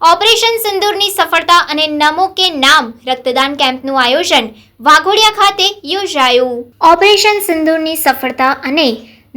Operation સિંદૂરની સફળતા અને નમો કે નામ રક્તદાન કેમ્પનું આયોજન વાઘોડિયા ખાતે યોજાયું. ઓપરેશન સિંદૂરની સફળતા અને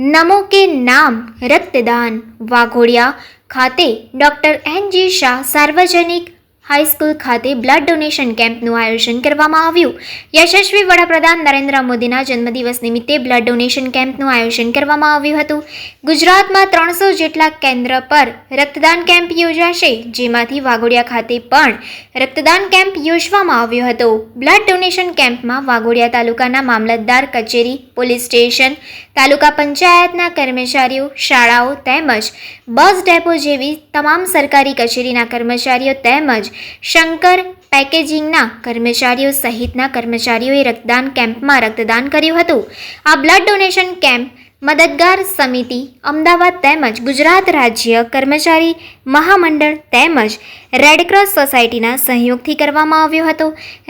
નમો કે નામ રક્તદાન વાઘોડિયા ખાતે ડોક્ટર એન જી શાહ સાર્વજનિક હાઈસ્કૂલ ખાતે બ્લડ ડોનેશન કેમ્પનું આયોજન કરવામાં આવ્યું. યશસ્વી વડાપ્રધાન નરેન્દ્ર મોદીના જન્મદિવસ નિમિત્તે બ્લડ ડોનેશન કેમ્પનું આયોજન કરવામાં આવ્યું હતું. ગુજરાતમાં ત્રણસો જેટલા કેન્દ્ર પર રક્તદાન કેમ્પ યોજાશે, જેમાંથી વાઘોડિયા ખાતે પણ રક્તદાન કેમ્પ યોજવામાં આવ્યો હતો. બ્લડ ડોનેશન કેમ્પમાં વાઘોડિયા તાલુકાના મામલતદાર કચેરી, પોલીસ સ્ટેશન તાલુકા પંચાયતના કર્મચારીઓ, શાળાઓ તેમજ બસ ડેપો જેવી તમામ સરકારી કચેરીના કર્મચારીઓ તેમજ શંકર પેકેજિંગના કર્મચારીઓ સહિતના કર્મચારીઓએ રક્તદાન કેમ્પમાં રક્તદાન કર્યું હતું. આ બ્લડ ડોનેશન કેમ્પ મદદગાર સમિતિ, અમદાવાદ તેમજ ગુજરાત રાજ્ય કર્મચારી મહામંડળ તેમજ રેડક્રોસ સોસાયટીના સહયોગથી કરવામાં આવ્યો હતો.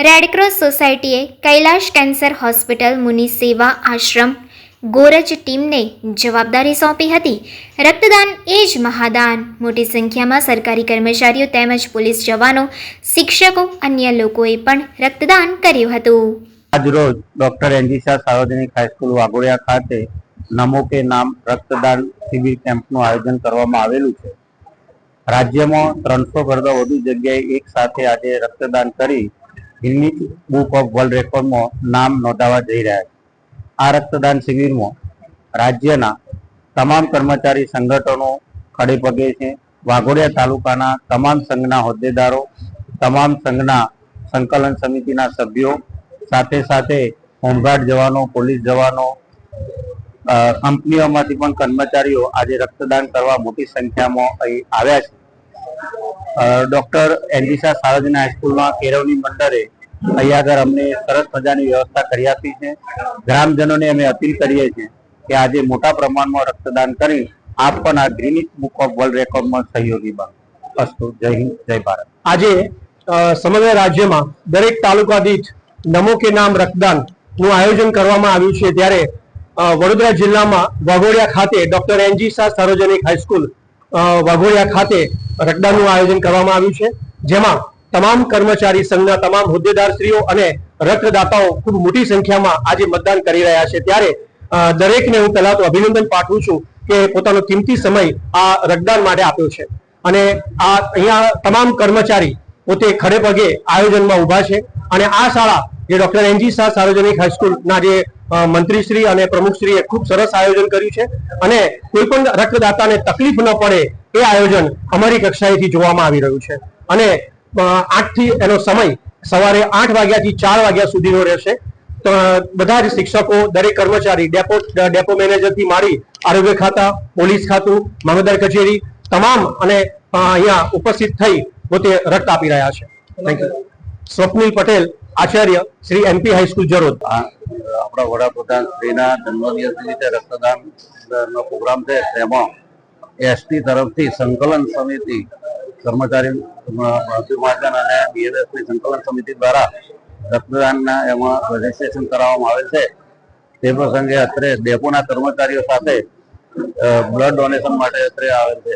રેડક્રોસ સોસાયટીએ કૈલાશ કેન્સર હોસ્પિટલ મુનિ સેવા આશ્રમ ગોરજ ટીમને જવાબદારી સોંપી હતી. રક્તદાન એ જ મહાદાન. મોટી સંખ્યામાં સરકારી કર્મચારીઓ તેમજ પોલીસ જવાનો, શિક્ષકો, અન્ય લોકોએ પણ રક્તદાન કર્યું હતું. આજરોજ ડોક્ટર એનજી શાહ સાર્વજનિક હાઈસ્કૂલ વાઘોડિયા ખાતે નમો કે નામ રક્તદાન શિબિર કેમ્પનું આયોજન કરવામાં આવેલું છે. રાજ્યમાં ત્રણસો કરતાં વધુ જગ્યાએ એક સાથે આજે રક્તદાન કરી ગિનિસ બુક ઓફ વર્લ્ડ રેકોર્ડમાં નામ નોંધાવા જઈ રહ્યા છે. આ રક્તદાન શિબિરમાં રાજ્યના તમામ કર્મચારી સંગઠનો ખડે પગે છે. વાઘોડિયા તાલુકાના તમામ સંઘના હોદ્દેદારો, તમામ સંઘના સંકલન સમિતિના સભ્યો, સાથે સાથે હોમગાર્ડ જવાનો, પોલીસ જવાનો કંપનીઓમાંથી પણ કર્મચારીઓ આજે રક્તદાન કરવા મોટી સંખ્યામાં અહીં આવ્યા છે. ડોક્ટર એનડીસા સાર્વજનિક હાઈસ્કૂલના કેળવણી મંડળે અહીંયા અમને સરસ મજાની વ્યવસ્થા કરી આપી છે. ગ્રામજનોને અમે અપીલ કરીએ છીએ કે આજે મોટા પ્રમાણમાં રક્તદાન કરી આપ પણ આ ગ્રીનિસ બુક ઓફ વર્લ્ડ રેકોર્ડમાં સહયોગી બનો. અસ્તુ, જય હિન્દ, જય ભારત. આજે સમગ્ર રાજ્યમાં દરેક તાલુકા દીઠ નમો કે નામ રક્તદાનનું આયોજન કરવામાં આવ્યું છે ત્યારે વડોદરા જિલ્લામાં વાઘોડિયા ખાતે ડોક્ટર એનજી શાહ સાર્વજનિક હાઈસ્કૂલ વાઘોડિયા ખાતે રક્તદાનનું આયોજન કરવામાં આવ્યું છે. જેમાં તમામ કર્મચારી સંઘના તમામ હોદ્દેદારશ્રીઓ અને રક્તદાતાઓ ખૂબ મોટી સંખ્યામાં આજે મતદાન કરી રહ્યા છે. ત્યારે દરેકને હું પહેલા તો અભિનંદન પાઠવું છું કે પોતાનો કિંમતી સમય આ રક્તદાન માટે આપ્યો છે. અને આ અહીંયા તમામ કર્મચારી પોતે ખડે પગે આયોજનમાં ઊભા છે. અને આ શાળા જે ડોક્ટર એનજી શાહ સાર્વજનિક હાઈસ્કૂલના જે મંત્રીશ્રી અને પ્રમુખશ્રીએ ખૂબ સરસ આયોજન કર્યું છે. અને કોઈ પણ રક્તદાતાને તકલીફ ન પડે એ આયોજન અમારી કક્ષાએથી જોવામાં આવી રહ્યું છે. અને આઠથી એનો સમય સવારે આઠ વાગ્યાથી ચાર વાગ્યા સુધીનો રહેશે. બધા જ શિક્ષકો, દરેક કર્મચારી, ડેપો ડેપો મેનેજરથી મારી આરોગ્ય ખાતા, પોલીસ ખાતું, મામલતદાર કચેરી તમામ અને અહીંયા ઉપસ્થિત થઈ પોતે રક્ત આપી રહ્યા છે. Thank you Swapnil Patel, Acharya Shri MP high school Jarod. આપણા વડાપ્રધાન શ્રીના જન્મદિવસ નિમિત્તે રક્તદાન નો પ્રોગ્રામ છે. તેમાં એસટી તરફથી સંકલન સમિતિ કર્મચારી મહાજન અને બીએમએસની સંકલન સમિતિ દ્વારા રક્તદાનના એમાં રજીસ્ટ્રેશન કરાવવામાં આવેલ છે. તે પ્રસંગે અત્રે ડેપોના કર્મચારીઓ સાથે બ્લડ ડોનેશન માટે અત્રે આવેલ છે.